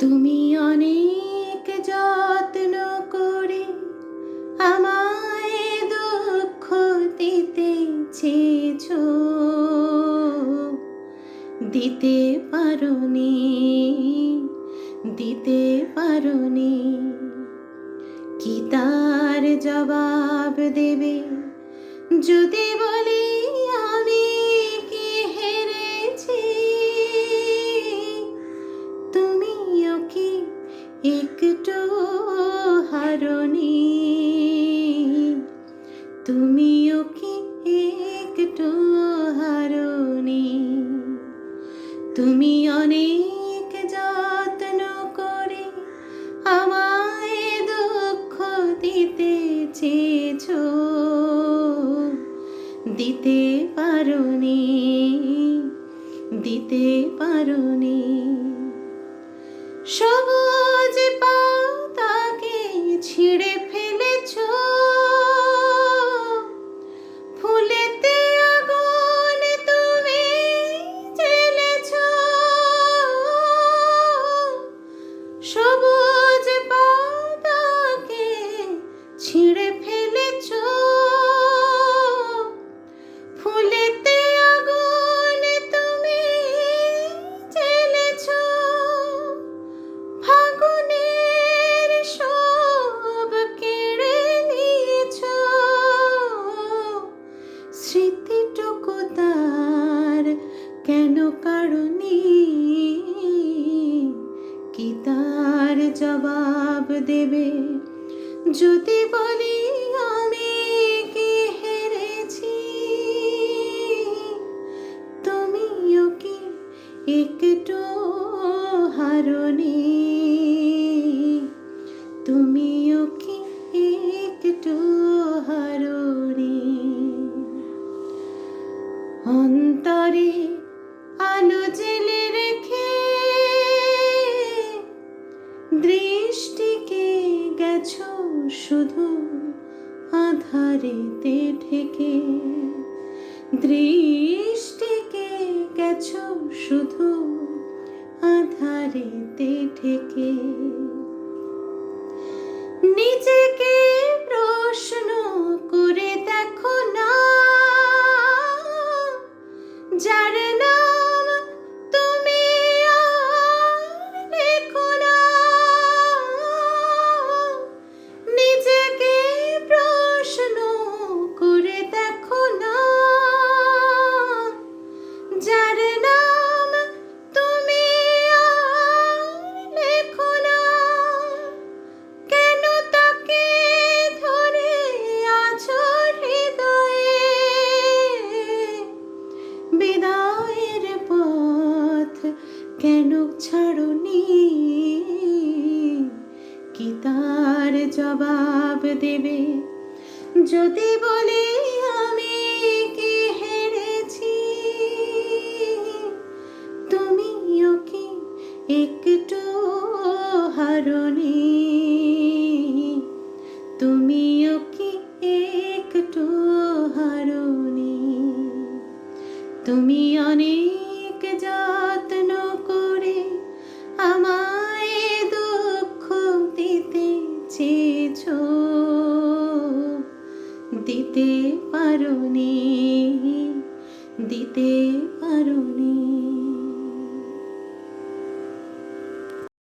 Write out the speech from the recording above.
তুমি অনেক যত্ন করে আমায় দুঃখ দিতে চেয়েছ। দিতে পারোনি দিতে পারোনি। কি তার জবাব দেবে? যদি হারনি তুমি অনেক যত্ন করে আমায় দুঃখ দিতে দিতে পারোনি দিতে পারোনি সবুজ কি তার জবাব দেবে? যদি বলি আমি কি হেরেছি? তুমিও কি একটু হারনি? তুমিও কি একটু হারনি? অন্তরে আলো জেলে শুধু আধারেতে ঢেকে দৃষ্টিকে গেছো শুধু আধারেতে ঢেকে। নিজেকে জবাব দেবে। যদি বলি আমি কি হেরেছি, তুমিও কি একটু হারনি? তুমিও কি একটু হারনি? তুমি অনেক পারোনি দিতে পারোনি।